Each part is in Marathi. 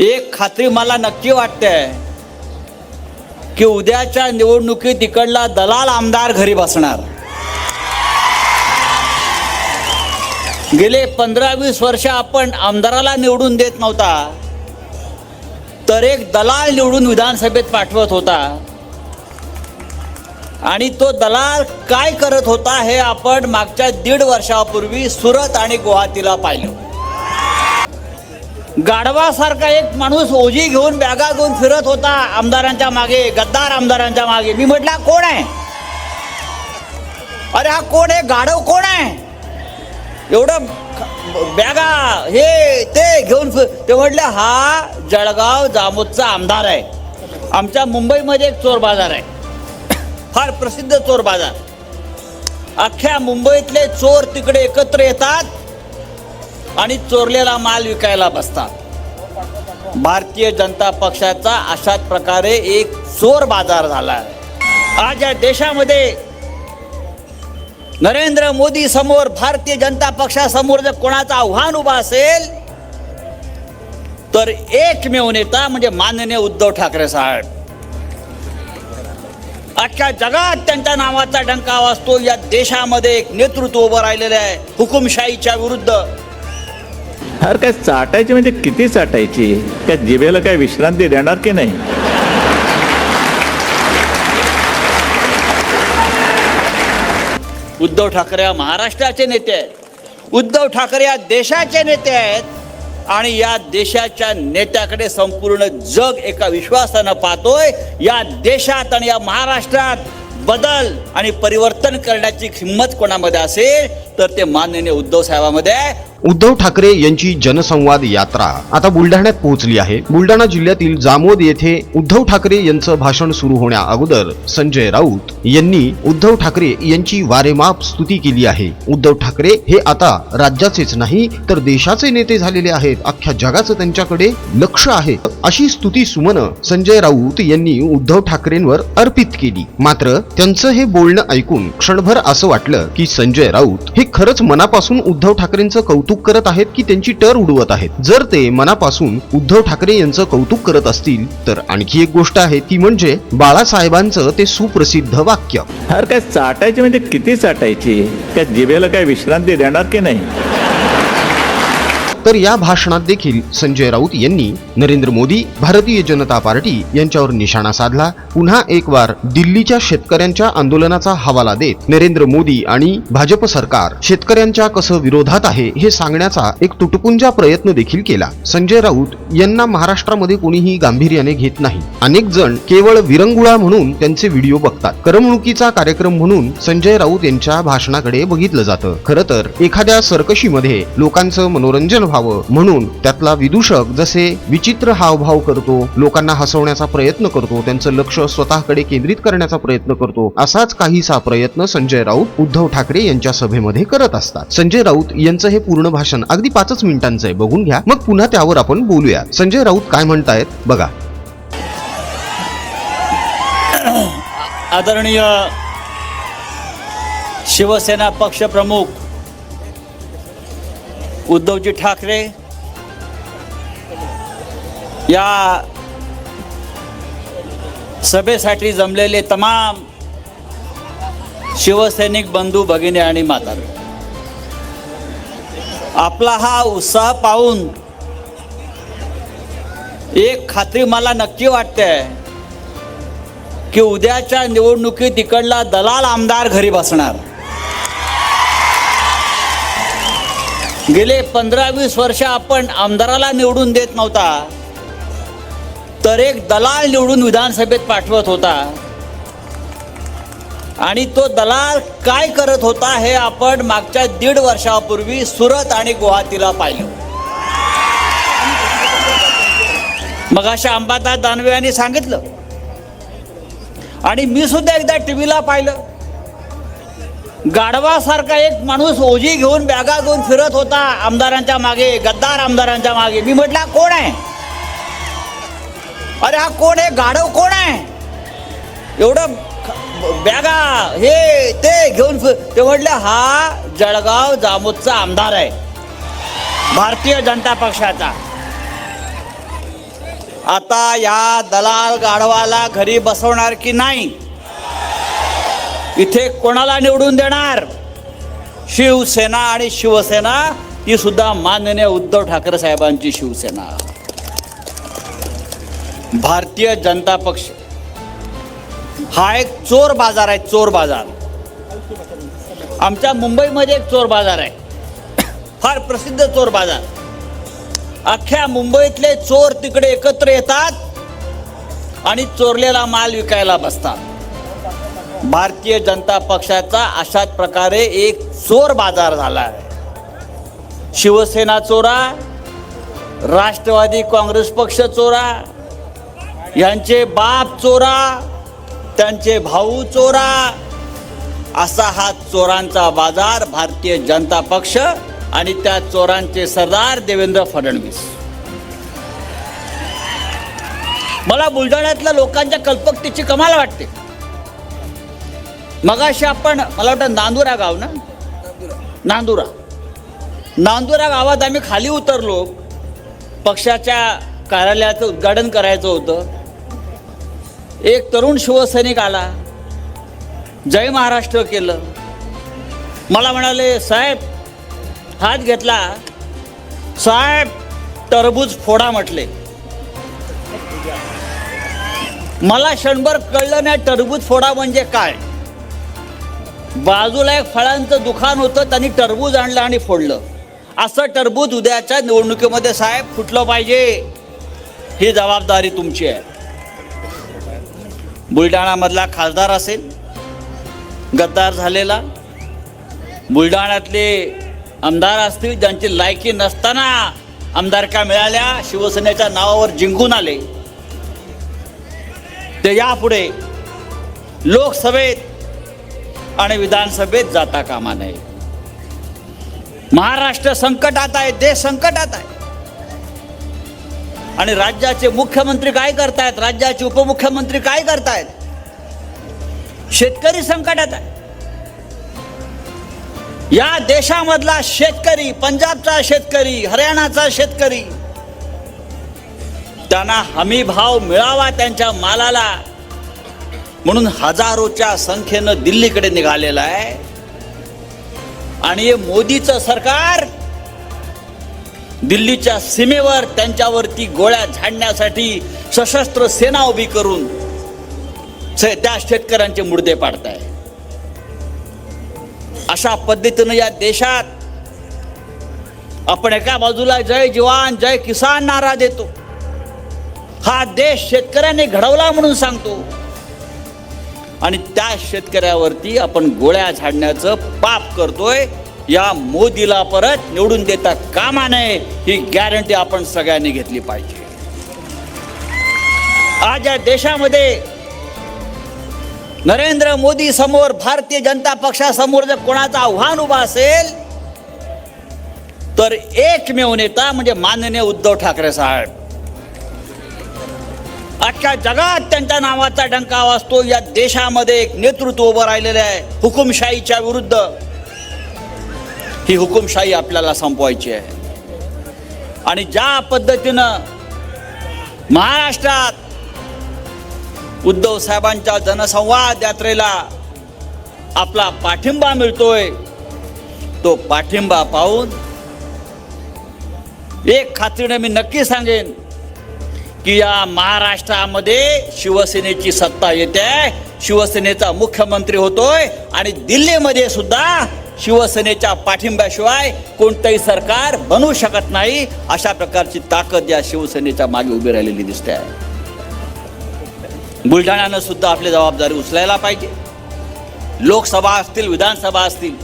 एक खात्री मला नक्की वाटते की उद्याच्या निवडणुकीत इकडला दलाल आमदार घरी बसणार. गेले पंधरा वीस वर्ष आपण आमदाराला निवडून देत नव्हता तर एक दलाल निवडून विधानसभेत पाठवत होता. आणि तो दलाल काय करत होता हे आपण मागच्या दीड वर्षापूर्वी सुरत आणि गुवाहाटीला पाहिलं. गाढवासारखा एक माणूस ओझी घेऊन बॅगा घेऊन फिरत होता आमदारांच्या मागे गद्दार आमदारांच्या मागे. मी म्हटलं "हा कोण आहे? अरे हा कोण आहे? गाढव कोण आहे? एवढं बॅगा हे ते घेऊन फिर. ते म्हटलं हा जळगाव जामोदचा आमदार आहे. आमच्या मुंबईमध्ये एक चोर बाजार आहे. फार प्रसिद्ध चोर बाजार. अख्ख्या मुंबईतले चोर तिकडे एकत्र येतात आणि चोरलेला माल विकायला बसतात. भारतीय जनता पक्षाचा अशाच प्रकारे एक चोर बाजार झाला. आहे आज या देशामध्ये नरेंद्र मोदी समोर भारतीय जनता पक्षासमोर जर कोणाचं आव्हान उभा असेल तर एकमेव नेता म्हणजे माननीय उद्धव ठाकरे साहेब. अख्ख्या जगात त्यांच्या नावाचा डंका वाजतो. या देशामध्ये एक नेतृत्व उभं राहिलेलं आहे. हुकुमशाहीच्या विरुद्ध अरे काय चाटायची म्हणजे किती चाटायची? त्या जिभेला काय विश्रांती देणार की नाही? उद्धव ठाकरे या महाराष्ट्राचे नेते आहेत. उद्धव ठाकरे या देशाचे नेते आहेत. आणि या देशाच्या नेत्याकडे संपूर्ण जग एका विश्वासानं पाहतोय. या देशात आणि या महाराष्ट्रात बदल आणि परिवर्तन करण्याची हिंमत कोणामध्ये असेल तर ते माननीय उद्धव साहेबांमध्ये आहे. उद्धव ठाकरे यांची जनसंवाद यात्रा आता बुलढाण्यात पोहोचली आहे. बुलढाणा जिल्ह्यातील जामोद येथे उद्धव ठाकरे यांचं भाषण सुरू होण्या अगोदर संजय राऊत यांनी उद्धव ठाकरे यांची वारेमाप स्तुती केली आहे. उद्धव ठाकरे हे आता राज्याचेच नाही तर देशाचे नेते झालेले आहेत. अख्ख्या जगाचं त्यांच्याकडे लक्ष आहे. अशी स्तुती सुमन संजय राऊत यांनी उद्धव ठाकरेंवर अर्पित केली. मात्र त्यांचं हे बोलणं ऐकून क्षणभर असं वाटलं की संजय राऊत हे खरंच मनापासून उद्धव ठाकरेंचं कौतुक करत आहेत की त्यांची टर उडवत आहेत. जर ते मनापासून उद्धव ठाकरे यांचं कौतुक करत असतील तर आणखी एक गोष्ट आहे ती म्हणजे बाळासाहेबांचं ते सुप्रसिद्ध वाक्य. हर काय चाटायची म्हणजे किती चाटायची? त्या जिभेला काय विश्रांती देणार की नाही? तर या भाषणात देखील संजय राऊत यांनी नरेंद्र मोदी भारतीय जनता पार्टी यांच्यावर निशाणा साधला. पुन्हा एक वार दिल्लीच्या शेतकऱ्यांच्या आंदोलनाचा हवाला देत नरेंद्र मोदी आणि भाजप सरकार शेतकऱ्यांच्या कसं विरोधात आहे हे सांगण्याचा एक तुटपुंजा प्रयत्न देखील केला. संजय राऊत यांना महाराष्ट्रामध्ये कोणीही गांभीर्याने घेत नाही. अनेक जण केवळ विरंगुळा म्हणून त्यांचे व्हिडिओ बघतात. करमणुकीचा कार्यक्रम म्हणून संजय राऊत यांच्या भाषणाकडे बघितलं जातं. खरं तर एखाद्या सरकशीमध्ये लोकांचं मनोरंजन व्हावं म्हणून त्यातला विदूषक जसे विचित्र हावभाव करतो लोकांना हसवण्याचा प्रयत्न करतो त्यांचं लक्ष स्वतःकडे केंद्रित करण्याचा प्रयत्न करतो असाच काहीसा प्रयत्न संजय राऊत उद्धव ठाकरे यांच्या सभेमध्ये करत असतात. संजय राऊत यांचं हे पूर्ण भाषण अगदी पाचच मिनिटांचं आहे. बघून घ्या. मग पुन्हा त्यावर आपण बोलूया. संजय राऊत काय म्हणतायत? बघा. आदरणीय शिवसेना पक्षप्रमुख उद्धवजी ठाकरे या सभेसाठी जमलेले तमाम शिवसैनिक बंधू भगिनी आणि मातार आपला हा उत्साह पाहून एक खात्री मला नक्की वाटते की उद्याच्या निवडणुकीत इकडला दलाल आमदार घरी बसणार. गेले पंधरा वीस वर्ष आपण आमदाराला निवडून देत नव्हता. तर एक दलाल निवडून विधानसभेत पाठवत होता. आणि तो दलाल काय करत होता हे आपण मागच्या दीड वर्षापूर्वी सुरत आणि गुवाहाटीला पाहिलं. मग अशा अंबादास दानवे यांनी सांगितलं. आणि मी सुद्धा एकदा टीव्हीला पाहिलं. गाढवासारखा एक माणूस ओझी घेऊन बॅगा घेऊन फिरत होता आमदारांच्या मागे गद्दार आमदारांच्या मागे. मी म्हटलं कोण आहे? अरे हा कोण आहे? गाढव कोण आहे? एवढं बॅगा हे ते घेऊन फिर. ते म्हटलं हा जळगाव जामोदचा आमदार आहे. भारतीय जनता पक्षाचा. आता या दलाल गाढवाला घरी बसवणार की नाही? इथे कोणाला निवडून देणार? शिवसेना आणि शिवसेना ही सुद्धा माननीय उद्धव ठाकरे साहेबांची शिवसेना. भारतीय जनता पक्ष. हा एक चोर बाजार आहे चोर बाजार. आमच्या मुंबईमध्ये एक चोर बाजार आहे. फार प्रसिद्ध चोर बाजार. अख्ख्या मुंबईतले चोर तिकडे एकत्र येतात आणि चोरलेला माल विकायला बसतात. भारतीय जनता पक्षाचा अशाच प्रकारे एक चोर बाजार झाला आहे. शिवसेना चोरा राष्ट्रवादी काँग्रेस पक्ष चोरा यांचे बाप चोरा त्यांचे भाऊ चोरा असा हा चोरांचा बाजार भारतीय जनता पक्ष आणि त्या चोरांचे सरदार देवेंद्र फडणवीस. मला बुलढाण्यातल्या लोकांच्या कल्पकतेची कमाल वाटते. मगाशी आपण मला वाटतं नांदुरा गाव ना? नांदुरा. नांदुरा गावात आम्ही खाली उतरलो. पक्षाच्या कार्यालयाचं उद्घाटन करायचं होतं. एक तरुण शिवसैनिक आला. जय महाराष्ट्र केलं. मला म्हणाले साहेब हात घेतला. साहेब टरबूज फोडा म्हटले. मला क्षणभर कळलं नाही टरबूज फोडा म्हणजे काय. बाजूला एक फळांचं दुकान होतं त्यांनी टरबूज आणलं आणि फोडलं. असं टरबूज उद्याच्या निवडणुकीमध्ये साहेब फुटलं पाहिजे. ही जबाबदारी तुमची आहे. बुलढाणामधला खासदार असेल गद्दार झालेला. बुलढाण्यातले आमदार असतील ज्यांची लायकी नसताना आमदारका मिळाल्या शिवसेनेच्या नावावर जिंकून आले. ते यापुढे लोकसभेत आणि विधानसभेत जाता कामा नये. महाराष्ट्र संकटात आहे देश संकटात आहे. आणि राज्याचे मुख्यमंत्री काय करतायत? राज्याचे उपमुख्यमंत्री काय करतायत? शेतकरी संकटात आहे. या देशामधला शेतकरी पंजाबचा शेतकरी हरियाणाचा शेतकरी त्यांना हमी भाव मिळावा त्यांच्या मालाला. म्हणून हजारोच्या संख्येनं दिल्लीकडे निघालेलं आहे. आणि हे मोदीचं सरकार दिल्लीच्या सीमेवर त्यांच्यावरती गोळ्या झाडण्यासाठी सशस्त्र सेना उभी करून त्या शेतकऱ्यांचे मुर्दे पाडताय. अशा पद्धतीनं या देशात आपण एका बाजूला जय जवान जय किसान नारा देतो. हा देश शेतकऱ्यांनी घडवला म्हणून सांगतो. आणि त्या शेतकऱ्यावरती आपण गोळ्या झाडण्याचं पाप करतोय. या मोदीला परत निवडून देता कामा नये ही गॅरंटी आपण सगळ्यांनी घेतली पाहिजे. आज या देशामध्ये नरेंद्र मोदी समोर भारतीय जनता पक्षासमोर जर कोणाचं आव्हान उभं असेल तर एकमेव नेता म्हणजे माननीय उद्धव ठाकरे साहेब. अख्ख्या जगात त्यांच्या नावाचा डंका वाजतो. या देशामध्ये एक नेतृत्व उभं राहिलेलं आहे. हुकुमशाहीच्या विरुद्ध. ही हुकुमशाही आपल्याला संपवायची आहे. आणि ज्या पद्धतीनं महाराष्ट्रात उद्धव साहेबांच्या जनसंवाद यात्रेला आपला पाठिंबा मिळतोय तो पाठिंबा पाहून एक खात्रीने मी नक्की सांगेन की या महाराष्ट्रामध्ये शिवसेनेची सत्ता येते शिवसेनेचा मुख्यमंत्री होतोय आणि दिल्लीमध्ये सुद्धा शिवसेनेच्या पाठिंब्याशिवाय कोणतंही सरकार बनू शकत नाही अशा प्रकारची ताकद या शिवसेनेच्या मागे उभी राहिलेली दिसते आहे. बुलढाण्यानं सुद्धा आपली जबाबदारी उचलायला पाहिजे. लोकसभा असतील विधानसभा असतील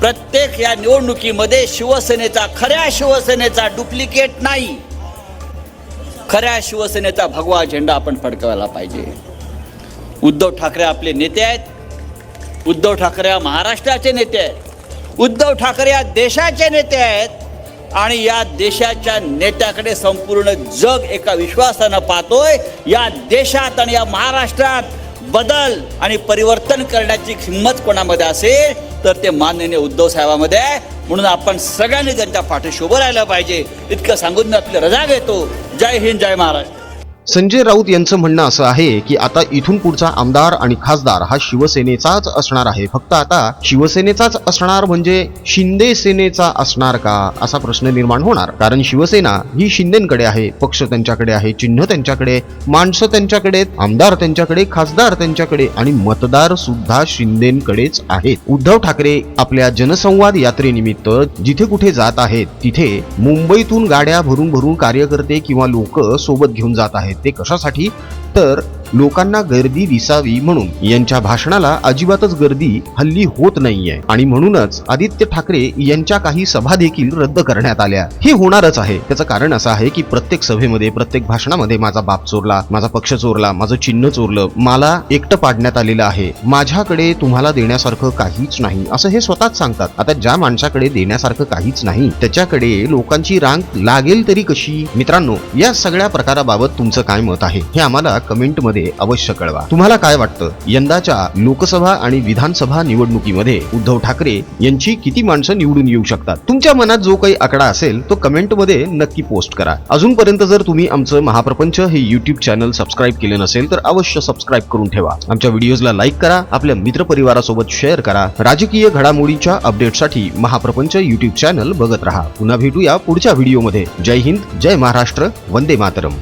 प्रत्येक या निवडणुकीमध्ये शिवसेनेचा खऱ्या शिवसेनेचा डुप्लिकेट नाही. खऱ्या शिवसेनेचा भगवा झेंडा आपण फडकवायला पाहिजे. उद्धव ठाकरे आपले नेते आहेत. उद्धव ठाकरे महाराष्ट्राचे नेते आहेत. उद्धव ठाकरे या देशाचे नेते आहेत. आणि या देशाच्या नेत्याकडे संपूर्ण जग एका विश्वासानं पाहतोय. या देशात आणि या महाराष्ट्रात बदल आणि परिवर्तन करण्याची हिंमत कोणामध्ये असेल तर ते माननीय उद्धव साहेबामध्ये आहे. म्हणून आपण सगळ्यांनी त्यांच्या पाठीशी उभं राहायला पाहिजे. इतकं सांगून मी आपली रजा घेतो. जय हिंद जय महाराष्ट्र. संजय राऊत यांचं म्हणणं असं आहे की आता इथून पुढचा आमदार आणि खासदार हा शिवसेनेचाच असणार आहे. फक्त आता शिवसेनेचाच असणार म्हणजे शिंदे सेनेचा असणार का असा प्रश्न निर्माण होणार. कारण शिवसेना ही शिंदेकडे आहे पक्ष त्यांच्याकडे आहे चिन्ह त्यांच्याकडे माणसं त्यांच्याकडे आमदार त्यांच्याकडे खासदार त्यांच्याकडे आणि मतदार सुद्धा शिंदेकडेच आहेत. उद्धव ठाकरे आपल्या जनसंवाद यात्रेनिमित्त जिथे कुठे जात आहेत तिथे मुंबईतून गाड्या भरून भरून कार्यकर्ते किंवा लोक सोबत घेऊन जात आहेत. ते कशासाठी? तर लोकांना गर्दी दिसावी म्हणून. यांच्या भाषणाला अजिबातच गर्दी हल्ली होत नाहीये. आणि म्हणूनच आदित्य ठाकरे यांच्या काही सभा देखील रद्द करण्यात आल्या. हे होणारच आहे. त्याचं कारण असं आहे की प्रत्येक सभेमध्ये प्रत्येक भाषणामध्ये माझा बाप चोरला माझा पक्ष चोरला माझं चिन्ह चोरलं मला एकटं पाडण्यात आलेलं आहे. माझ्याकडे तुम्हाला देण्यासारखं काहीच नाही असं हे स्वतःच सांगतात. आता ज्या माणसाकडे देण्यासारखं काहीच नाही त्याच्याकडे लोकांची रांग लागेल तरी कशी? मित्रांनो या सगळ्या प्रकाराबाबत तुमचं काय मत आहे? हे आम्हाला कमेंट मध्ये अवश्य कळवा. तुम्हाला काय वाटतं? यंदाच्या लोकसभा आणि विधानसभा निवडणुकीमध्ये उद्धव ठाकरे यांची किती माणसं निवडून येऊ शकतात? तुमच्या मनात जो काही आकडा असेल तो कमेंटमध्ये नक्की पोस्ट करा. अजूनपर्यंत जर तुम्ही आमचं महाप्रपंच हे युट्यूब चॅनल सबस्क्राईब केलं नसेल तर अवश्य सबस्क्राईब करून ठेवा. आमच्या व्हिडिओजला लाईक करा आपल्या मित्रपरिवारासोबत शेअर करा. राजकीय घडामोडीच्या अपडेटसाठी महाप्रपंच युट्यूब चॅनल बघत राहा. पुन्हा भेटूया पुढच्या व्हिडिओमध्ये जय हिंद जय महाराष्ट्र वंदे मातरम.